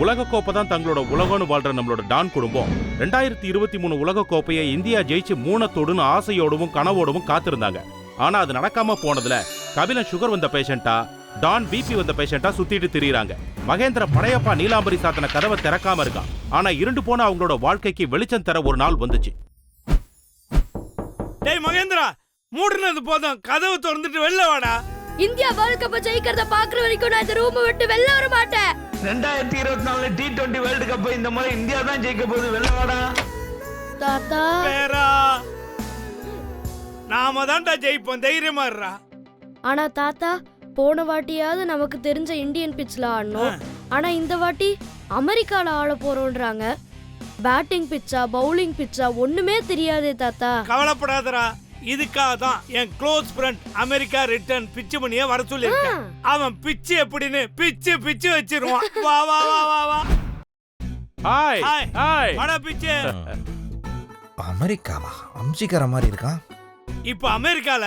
உலகக்கோப்பை தான் தங்களோட உலகம்னு வாழ்ற நம்மளோட டான் குடும்பம். ரெண்டாயிரத்தி இருபத்தி மூணு உலக கோப்பையை இந்தியா ஜெயிச்சு மூணத்தோடுன்னு ஆசையோடவும் கனவோடவும் காத்திருந்தாங்க. ஆனா அது நடக்காம போனதுல கபிலன் சுகர் வந்த பேஷண்டா டான் பிபி வந்த பேஷண்டா சுத்திட்டு திரியிறாங்க. மகேந்திர படையப்பா நீலாம்பரி சாத்தன கதவை திறக்காம இருக்கான். ஆனா இருண்டு போன அவங்களோட வாழ்க்கைக்கு வெளிச்சம் தர ஒரு நாள் வந்துச்சு. டேய் மகேந்திரா மூடுனது போதும். கதவு திறந்துட்டு வெளில வாடா. இந்தியா வேர்ல்ட் கப் ஜெயிக்கிறத பாக்குற வரைக்கும் நான் இந்த ரூம் விட்டு வெளில வர மாட்டேன். ரெண்டாயிரத்தி இருபத்தி நாலு டி டுவெண்ட்டி வேர்ல்டு கப் இந்த முறை இந்தியா தான் ஜெயிக்க போகுது. வெள்ளவாடா தாத்தா. பேரா நாம தான்டா ஜெயிப்போம். தைரியமா இருடா. ஆனா தாத்தா போன வாட்டியாவது நமக்கு தெரிஞ்ச இந்தியன் பிட்ச்ல ஆடணும். ஆனா இந்த வாட்டி அமெரிக்கால ஆட போறோம்ன்றாங்க பேட்டிங் பிச்சா பவுலிங் பிச்சா ஒண்ணுமே தெரியாதே தாத்தா. கவலைப்படாதடா. இதுக்காக தான் என் க்ளோஸ் ஃப்ரெண்ட் அமெரிக்கா ரிட்டர்ன் பிச்சு பண்ணியே வர சொல்லியிருக்கேன். அவன் பிச்சு எப்படின்னு பிச்சு பிச்சு வச்சிருவான். வா வா வா வா வா. Hi hi. ஹாய் வாடா பிச்சு. அமெரிக்காவா? அம்சிக்கிற மாதிரி இருக்கான் இப்போ அமெரிக்கால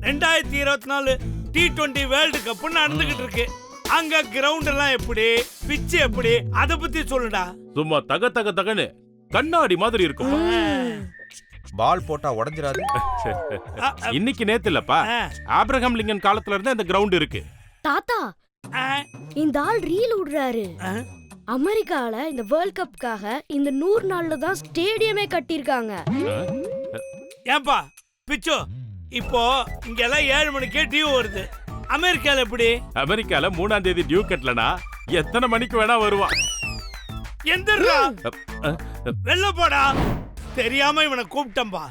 ரெண்டாயிரத்தி இருபத்தி நாலு டி டுவெண்ட்டி வேர்ல்டு கப் நடந்துகிட்டு இருக்கு. அங்க கிரவுண்ட் எல்லாம் எப்படி? பிச்சு எப்படி? அத பத்தி சொல்லுடா. சும்மா தக தக தகன்னு கண்ணாடி மாதிரி இருக்கும். பால் போட்டா உடஞ்சிராது. இன்னைக்கு நேத்து இல்லப்பா. ஆப்ரஹாம் லிங்கன் காலத்துல இருந்து இந்த கிரவுண்ட் இருக்கு. தாத்தா ஆ, இந்த ஆள் ரீல் விடுறாரு. அமெரிக்கால இந்த வேர்ல்ட் கப்காக இந்த நூறு நாள்ல தான் ஸ்டேடியமே கட்டியிருக்காங்க. ஏன்பா பிச்சு இப்போ இங்க எல்லாம் ஏழு மணிக்கே டிவி வருது. அமெரிக்கால எப்படி? அமெரிக்கால மூணாம் தேதி டியூ கட்டலனா எத்தனை மணிக்கு வேணா வருவான். எந்திரா வெளில போடா. தெரியாம இவனை கூப்பிட்டம்பா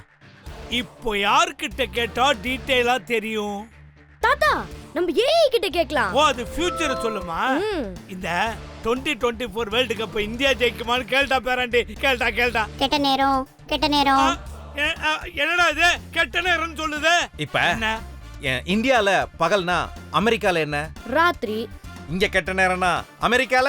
இப்போ யார்கிட்ட கேட்டா டீட்டெயிலா தெரியும்? தாத்தா நம்ம ஏஐ கிட்ட கேக்கலாம் ஓ அது ஃபியூச்சரை சொல்லுமா. இந்த twenty twenty four world cup India ஜெயிக்குமான்னு கேள்டா பேராண்டி கேள்டா கேள்டா கெட்ட நேரம் கெட்ட நேரம். என்னடா இது? கெட்ட நேரம்னு சொல்லுது. இப்ப இந்தியால பகல்னா அமெரிக்கால என்ன? ராத்திரி. இங்க கெட்ட நேரம்னா அமெரிக்கால?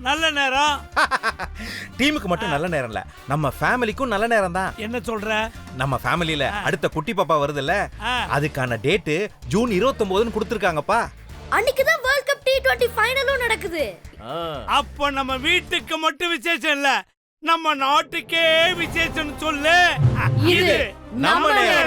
நல்ல நேரம். டீமுக்கு மட்டும் நல்ல நேரம் இல்ல. நம்ம ஃபேமிலிக்கும் நல்ல நேரம் தான். என்ன சொல்ற? நம்ம ஃபேமிலில அடுத்த குட்டி பாப்பா வருதுல்ல. ஆ, அதுக்கான டேட்டு ஜூன் 29 கொடுத்துருக்காங்கப்பா. அன்னைக்கு தான் வேர்ல்ட் கப் டி டுவெண்ட்டி ஃபைனலும் நடக்குது. அப்ப நம்ம வீட்டுக்கு மட்டும் விசேஷம் இல்ல. நம்ம நாட்டுக்கே விசேஷம் சொல்லு. இது நம்ம நேரம்.